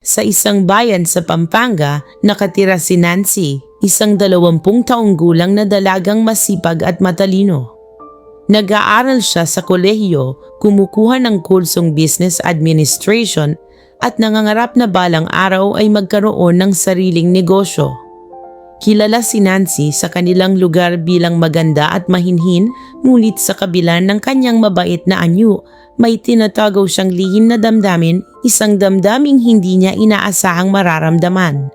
Sa isang bayan sa Pampanga, nakatira si Nancy, isang dalawampung taong gulang na dalagang masipag at matalino. Nag-aaral siya sa kolehiyo, kumukuha ng kursong business administration at nangangarap na balang araw ay magkaroon ng sariling negosyo. Kilala si Nancy sa kanilang lugar bilang maganda at mahinhin, ngunit sa kabila ng kanyang mabait na anyo, may tinatago siyang lihim na damdamin, isang damdaming hindi niya inaasahang mararamdaman.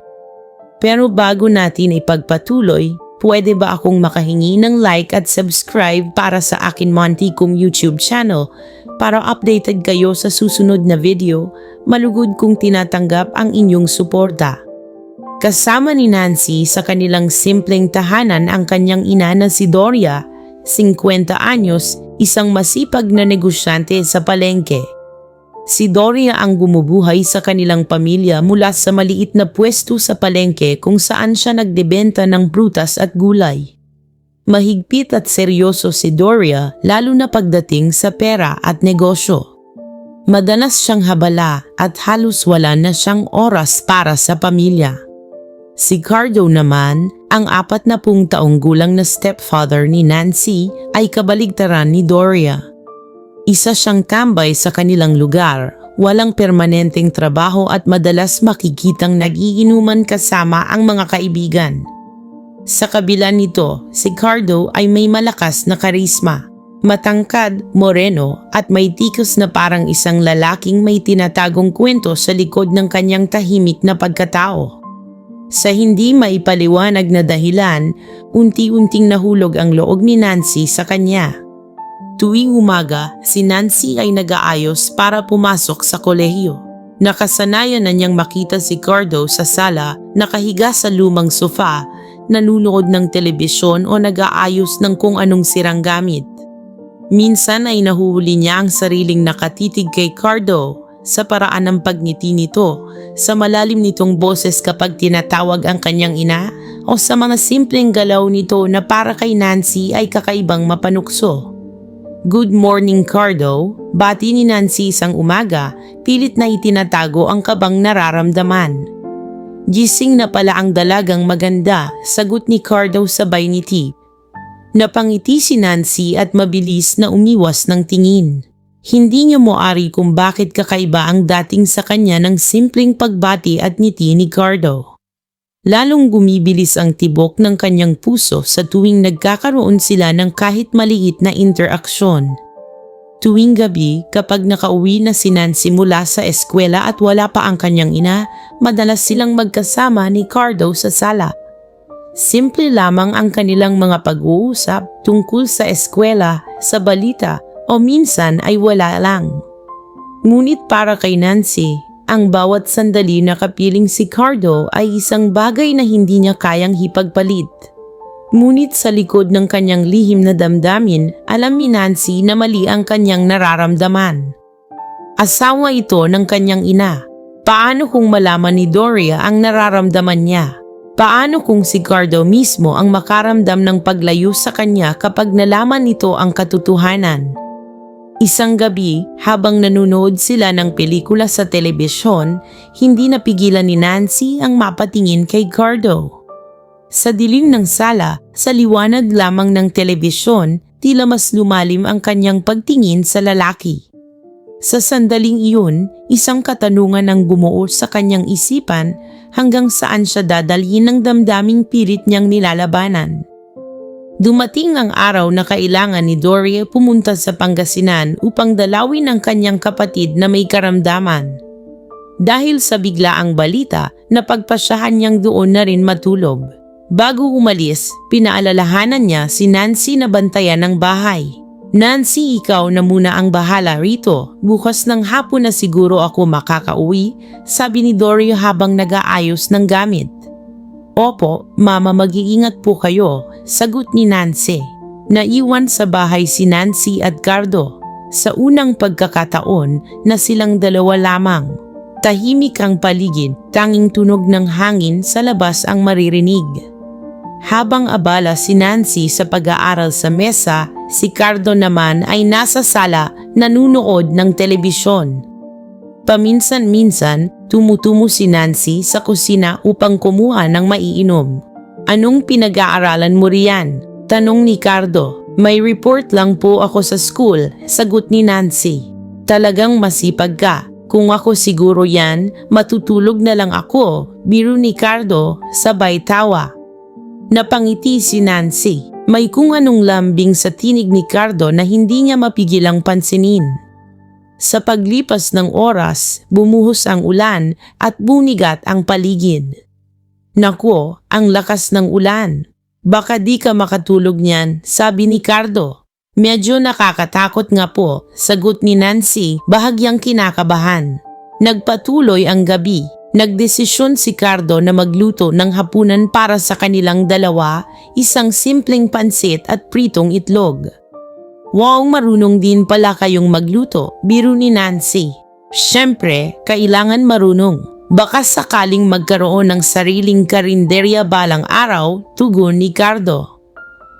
Pero bago natin ipagpatuloy, pwede ba akong makahingi ng like at subscribe para sa akin kong YouTube channel para updated kayo sa susunod na video, malugod kong tinatanggap ang inyong suporta. Kasama ni Nancy sa kanilang simpleng tahanan ang kanyang ina na si Doria, 50 anyos, isang masipag na negosyante sa palengke. Si Doria ang bumubuhay sa kanilang pamilya mula sa maliit na pwesto sa palengke kung saan siya nagdebenta ng prutas at gulay. Mahigpit at seryoso si Doria lalo na pagdating sa pera at negosyo. Madalas siyang habala at halos wala na siyang oras para sa pamilya. Si Cardo naman, ang apat na pung taong gulang na stepfather ni Nancy ay kabaligtaran ni Doria. Isa siyang tambay sa kanilang lugar, walang permanenteng trabaho at madalas makikitang nagiinuman kasama ang mga kaibigan. Sa kabila nito, si Cardo ay may malakas na karisma. Matangkad, moreno at may tikos na parang isang lalaking may tinatagong kwento sa likod ng kanyang tahimik na pagkatao. Sa hindi maipaliwanag na dahilan, unti-unting nahulog ang loob ni Nancy sa kanya. Tuwing umaga, si Nancy ay nag-aayos para pumasok sa kolehiyo. Nakasanayan na niyang makita si Cardo sa sala, nakahiga sa lumang sofa, nanunood ng telebisyon o nag-aayos ng kung anong sirang gamit. Minsan ay nahuhuli niya ang sariling nakatitig kay Cardo sa paraan ng pagngiti nito, sa malalim nitong boses kapag tinatawag ang kanyang ina o sa mga simpleng galaw nito na para kay Nancy ay kakaibang mapanukso. Good morning Cardo, bati ni Nancy isang umaga, pilit na itinatago ang kabang nararamdaman. Gising na pala ang dalagang maganda, sagot ni Cardo sabay ngiti. Napangiti si Nancy at mabilis na umiwas ng tingin. Hindi niya moari kung bakit kakaiba ang dating sa kanya ng simpleng pagbati at ngiti ni Cardo. Lalong gumibilis ang tibok ng kanyang puso sa tuwing nagkakaroon sila ng kahit maliit na interaksyon. Tuwing gabi, kapag nakauwi na si Nancy mula sa eskwela at wala pa ang kanyang ina, madalas silang magkasama ni Cardo sa sala. Simple lamang ang kanilang mga pag-uusap tungkol sa eskwela, sa balita o minsan ay wala lang. Ngunit para kay Nancy, ang bawat sandali na kapiling si Cardo ay isang bagay na hindi niya kayang hipagpalit. Ngunit sa likod ng kanyang lihim na damdamin, alam ni Nancy na mali ang kanyang nararamdaman. Asawa ito ng kanyang ina. Paano kung malaman ni Doria ang nararamdaman niya? Paano kung si Cardo mismo ang makaramdam ng paglayo sa kanya kapag nalaman nito ang katotohanan? Isang gabi, habang nanonood sila ng pelikula sa telebisyon, hindi napigilan ni Nancy ang mapatingin kay Cardo. Sa dilim ng sala, sa liwanag lamang ng telebisyon, tila mas lumalim ang kanyang pagtingin sa lalaki. Sa sandaling iyon, isang katanungan ang bumuo sa kanyang isipan hanggang saan siya dadalhin ng damdaming pilit niyang nilalabanan. Dumating ang araw na kailangan ni Doria pumunta sa Pangasinan upang dalawin ang kanyang kapatid na may karamdaman. Dahil sa biglaang balita, napagpasyahan niyang doon na rin matulog. Bago umalis, pinaalalahanan niya si Nancy na bantayan ng bahay. Nancy, ikaw na muna ang bahala rito. Bukas ng hapon na siguro ako makakauwi, sabi ni Doria habang nag-aayos ng gamit. Opo, mama mag-iingat po kayo, sagot ni Nancy. Naiwan sa bahay si Nancy at Cardo sa unang pagkakataon na silang dalawa lamang. Tahimik ang paligid, tanging tunog ng hangin sa labas ang maririnig. Habang abala si Nancy sa pag-aaral sa mesa, si Cardo naman ay nasa sala nanunood ng telebisyon. Paminsan-minsan, tumutumo si Nancy sa kusina upang kumuha ng maiinom. Anong pinag-aaralan mo riyan? Tanong ni Cardo. May report lang po ako sa school, sagot ni Nancy. Talagang masipag ka. Kung ako siguro yan, matutulog na lang ako, biro ni Cardo, sabay tawa. Napangiti si Nancy. May kung anong lambing sa tinig ni Cardo na hindi niya mapigilang pansinin. Sa paglipas ng oras, bumuhos ang ulan at bunigat ang paligid. Nako, ang lakas ng ulan. Baka di ka makatulog niyan, sabi ni Cardo. Medyo nakakatakot nga po, sagot ni Nancy, bahagyang kinakabahan. Nagpatuloy ang gabi. Nagdesisyon si Cardo na magluto ng hapunan para sa kanilang dalawa, isang simpleng pansit at pritong itlog. Wow, marunong din pala kayong magluto, biro ni Nancy. Siyempre, kailangan marunong. Baka sakaling magkaroon ng sariling karinderya balang araw, tugon ni Cardo.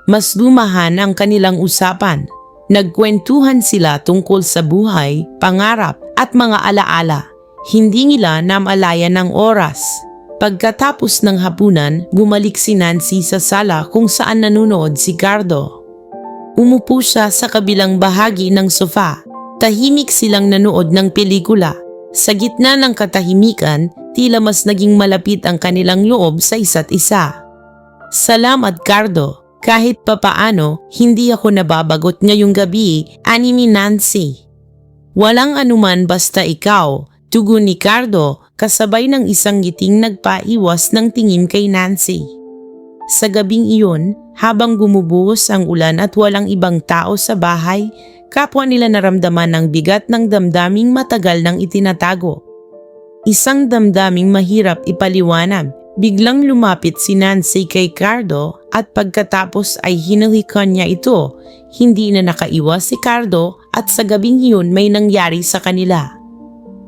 Mas lumahan ang kanilang usapan. Nagkwentuhan sila tungkol sa buhay, pangarap at mga alaala. Hindi nila namalayan ng oras. Pagkatapos ng hapunan, bumalik si Nancy sa sala kung saan nanonood si Cardo. Umupo siya sa kabilang bahagi ng sofa. Tahimik silang nanood ng pelikula. Sa gitna ng katahimikan, tila mas naging malapit ang kanilang loob sa isa't isa. Salamat Cardo. Kahit papaano, hindi ako nababagot ngayong gabi, ani ni Nancy. Walang anuman basta ikaw, tugon ni Cardo kasabay ng isang ngiting nagpaiwas ng tingin kay Nancy. Sa gabing iyon, habang gumubuhos ang ulan at walang ibang tao sa bahay, kapwa nila naramdaman ng bigat ng damdaming matagal nang itinatago. Isang damdaming mahirap ipaliwanag. Biglang lumapit si Nancy kay Cardo at pagkatapos ay hinalikan niya ito. Hindi na nakaiwas si Cardo at sa gabing iyon may nangyari sa kanila.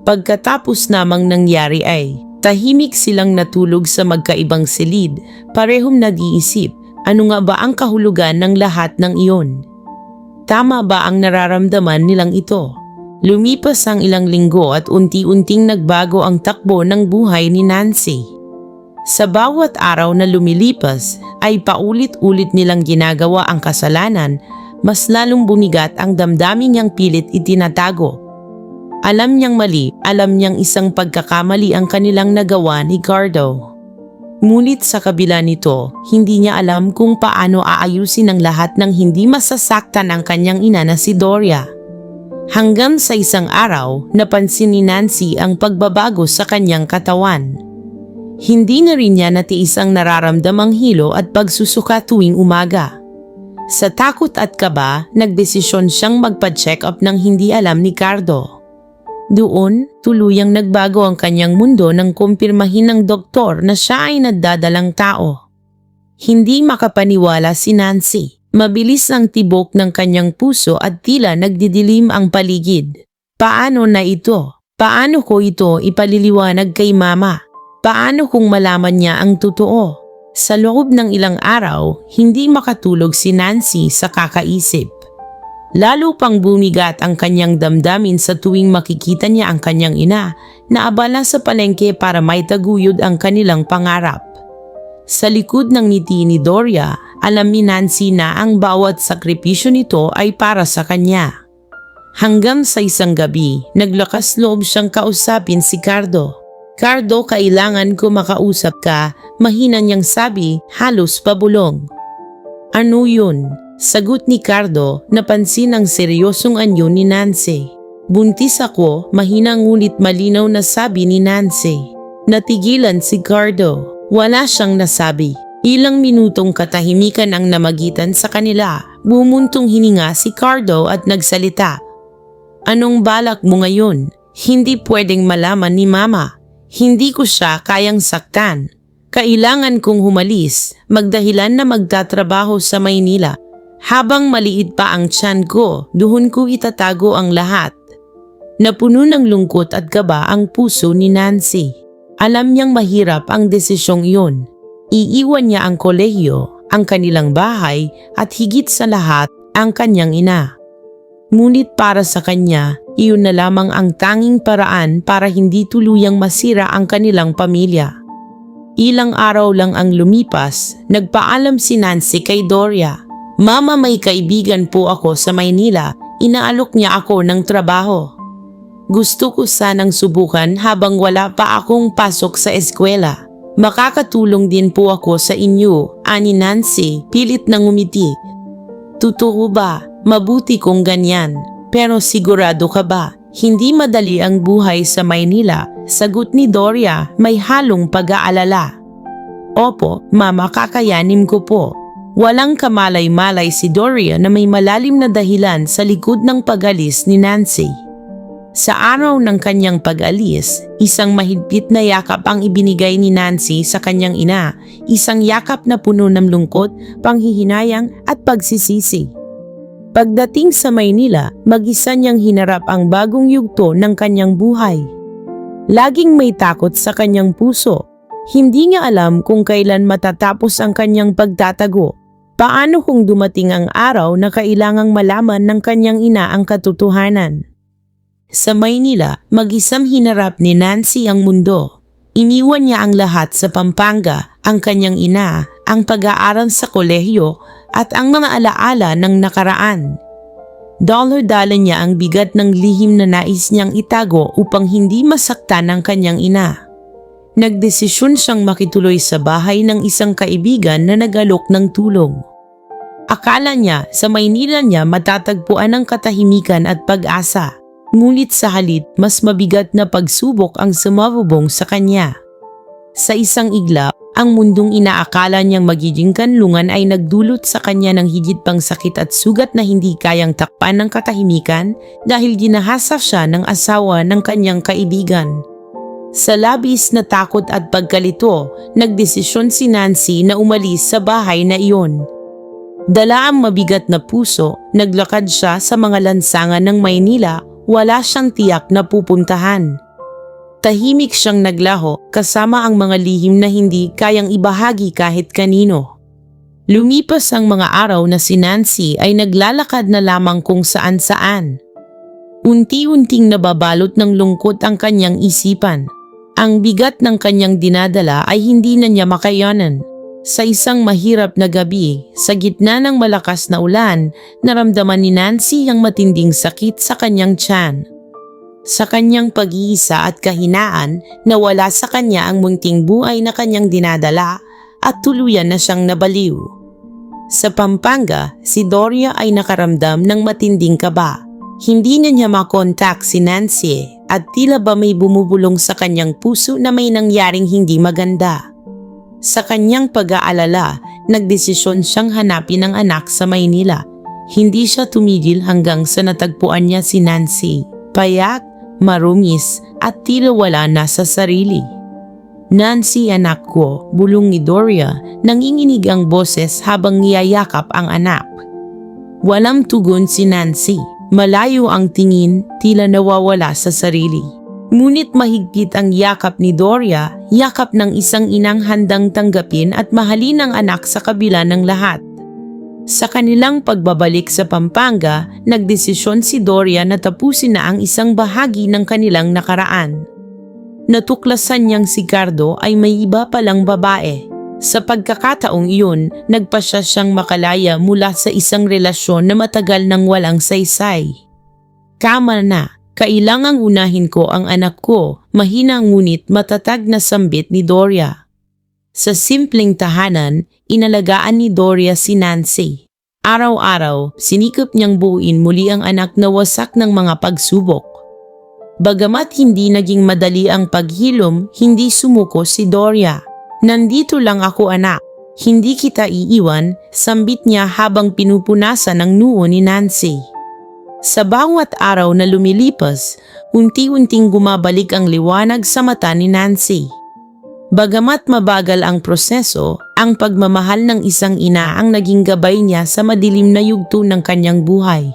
Pagkatapos namang nangyari ay, tahimik silang natulog sa magkaibang silid, parehong nag-iisip, ano nga ba ang kahulugan ng lahat ng iyon? Tama ba ang nararamdaman nilang ito? Lumipas ang ilang linggo at unti-unting nagbago ang takbo ng buhay ni Nancy. Sa bawat araw na lumilipas ay paulit-ulit nilang ginagawa ang kasalanan, mas lalong bumigat ang damdamin niyang pilit itinatago. Alam niyang mali, alam niyang isang pagkakamali ang kanilang nagawa ni Gardo. Ngunit sa kabila nito, hindi niya alam kung paano aayusin ang lahat ng hindi masasaktan ang kanyang ina na si Doria. Hanggang sa isang araw, napansin ni Nancy ang pagbabago sa kanyang katawan. Hindi na rin niya natiis ang nararamdamang hilo at pagsusuka tuwing umaga. Sa takot at kaba, nagdesisyon siyang magpa-check up ng hindi alam ni Cardo. Doon, tuluyang nagbago ang kanyang mundo nang kumpirmahin ng doktor na siya ay nadadalang tao. Hindi makapaniwala si Nancy. Mabilis ang tibok ng kanyang puso at tila nagdidilim ang paligid. Paano na ito? Paano ko ito ipaliliwanag kay mama? Paano kung malaman niya ang totoo? Sa loob ng ilang araw, hindi makatulog si Nancy sa kakaisip. Lalo pang bumigat ang kanyang damdamin sa tuwing makikita niya ang kanyang ina na abala sa palengke para may taguyod ang kanilang pangarap. Sa likod ng ngiti ni Doria, alam ni Nancy na ang bawat sakripisyo nito ay para sa kanya. Hanggang sa isang gabi, naglakas loob siyang kausapin si Cardo. Cardo, kailangan ko makausap ka, mahina niyang sabi, halos pabulong. Ano yun? Sagot ni Cardo, napansin ang seryosong anyo ni Nancy. Buntis ako, mahina ngunit malinaw na sabi ni Nancy. Natigilan si Cardo. Wala siyang nasabi. Ilang minutong katahimikan ang namagitan sa kanila. Bumuntong hininga si Cardo at nagsalita. Anong balak mo ngayon? Hindi pwedeng malaman ni Mama. Hindi ko siya kayang saktan. Kailangan kong humalis, magdahilan na magtatrabaho sa Maynila. Habang maliit pa ang tiyan ko, doon ko itatago ang lahat. Napuno ng lungkot at kaba ang puso ni Nancy. Alam niyang mahirap ang desisyong iyon. Iiwan niya ang kolehiyo, ang kanilang bahay at higit sa lahat ang kanyang ina. Ngunit para sa kanya, iyon na lamang ang tanging paraan para hindi tuluyang masira ang kanilang pamilya. Ilang araw lang ang lumipas, nagpaalam si Nancy kay Doria. Mama may kaibigan po ako sa Maynila, inaalok niya ako ng trabaho. Gusto ko sanang subukan habang wala pa akong pasok sa eskwela. Makakatulong din po ako sa inyo, ani Nancy, pilit nang umiti. Totoo ba? Mabuti kung ganyan. Pero sigurado ka ba? Hindi madali ang buhay sa Maynila. Sagot ni Doria, may halong pag-aalala. Opo, mama kakayanin ko po. Walang kamalay-malay si Doria na may malalim na dahilan sa likod ng pag-alis ni Nancy. Sa araw ng kanyang pag-alis, isang mahigpit na yakap ang ibinigay ni Nancy sa kanyang ina, isang yakap na puno ng lungkot, panghihinayang at pagsisisi. Pagdating sa Maynila, mag-isa niyang hinarap ang bagong yugto ng kanyang buhay. Laging may takot sa kanyang puso. Hindi niya alam kung kailan matatapos ang kanyang pagtatago. Paano kung dumating ang araw na kailangang malaman ng kanyang ina ang katotohanan? Sa Maynila, mag-isang hinarap ni Nancy ang mundo. Iniwan niya ang lahat sa Pampanga, ang kanyang ina, ang pag-aaral sa kolehiyo at ang mga alaala ng nakaraan. Dollar-dala niya ang bigat ng lihim na nais niyang itago upang hindi masaktan ang kanyang ina. Nagdesisyon siyang makituloy sa bahay ng isang kaibigan na nagalok ng tulong. Akala niya sa Maynila niya matatagpuan ang katahimikan at pag-asa. Ngunit sa halit, mas mabigat na pagsubok ang sumabubong sa kanya. Sa isang iglap, ang mundong inaakala niyang magiging kanlungan ay nagdulot sa kanya ng higit pang sakit at sugat na hindi kayang takpan ng katahimikan dahil ginahasa siya ng asawa ng kanyang kaibigan. Sa labis na takot at pagkalito, nagdesisyon si Nancy na umalis sa bahay na iyon. Dala ang mabigat na puso, naglakad siya sa mga lansangan ng Maynila wala siyang tiyak na pupuntahan. Tahimik siyang naglaho kasama ang mga lihim na hindi kayang ibahagi kahit kanino. Lumipas ang mga araw na si Nancy ay naglalakad na lamang kung saan saan. Unti-unting nababalot ng lungkot ang kanyang isipan. Ang bigat ng kanyang dinadala ay hindi na niya makayanan. Sa isang mahirap na gabi, sa gitna ng malakas na ulan, naramdaman ni Nancy ang matinding sakit sa kanyang tiyan. Sa kanyang pag-iisa at kahinaan, nawala sa kanya ang munting buhay na kanyang dinadala at tuluyan na siyang nabaliw. Sa Pampanga, si Doria ay nakaramdam ng matinding kaba. Hindi na niya makontak si Nancy at tila ba may bumubulong sa kanyang puso na may nangyaring hindi maganda. Sa kanyang pag-aalala, nagdesisyon siyang hanapin ang anak sa Maynila. Hindi siya tumigil hanggang sa natagpuan niya si Nancy. Payak, marungis at tila wala na sa sarili. Nancy anak ko, bulong ni Doria, nanginginig ang boses habang niyayakap ang anak. Walang tugon si Nancy. Malayo ang tingin, tila nawawala sa sarili. Ngunit mahigpit ang yakap ni Doria, yakap ng isang inang handang tanggapin at mahalin ang anak sa kabila ng lahat. Sa kanilang pagbabalik sa Pampanga, nagdesisyon si Doria na tapusin na ang isang bahagi ng kanilang nakaraan. Natuklasan niyang si Cardo ay may iba palang babae. Sa pagkakataong iyon, nagpasya siyang makalaya mula sa isang relasyon na matagal nang walang saysay. Kama na, kailangang unahin ko ang anak ko, mahina ngunit matatag na sambit ni Doria. Sa simpleng tahanan, inalagaan ni Doria si Nancy. Araw-araw, sinikap niyang buuin muli ang anak na wasak ng mga pagsubok. Bagamat hindi naging madali ang paghilom, hindi sumuko si Doria. Nandito lang ako anak, hindi kita iiwan, sambit niya habang pinupunasan ang noo ni Nancy. Sa bawat araw na lumilipas, unti-unting gumabalik ang liwanag sa mata ni Nancy. Bagamat mabagal ang proseso, ang pagmamahal ng isang ina ang naging gabay niya sa madilim na yugto ng kanyang buhay.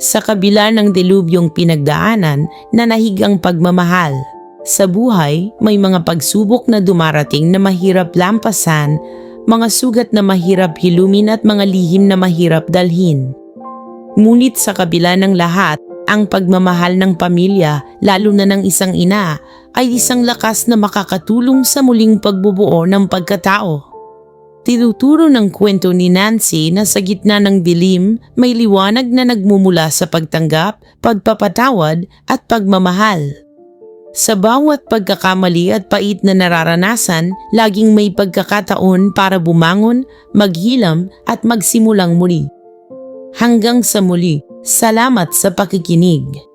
Sa kabila ng delubyong pinagdaanan, nanahig ang pagmamahal. Sa buhay, may mga pagsubok na dumarating na mahirap lampasan, mga sugat na mahirap hilumin at mga lihim na mahirap dalhin. Ngunit sa kabila ng lahat, Ang pagmamahal ng pamilya, lalo na ng isang ina, ay isang lakas na makakatulong sa muling pagbubuo ng pagkatao. Tinuturo ng kwento ni Nancy na sa gitna ng dilim, may liwanag na nagmumula sa pagtanggap, pagpapatawad at pagmamahal. Sa bawat pagkakamali at pait na nararanasan, laging may pagkakataon para bumangon, maghilam at magsimulang muli. Hanggang sa muli, salamat sa pakikinig.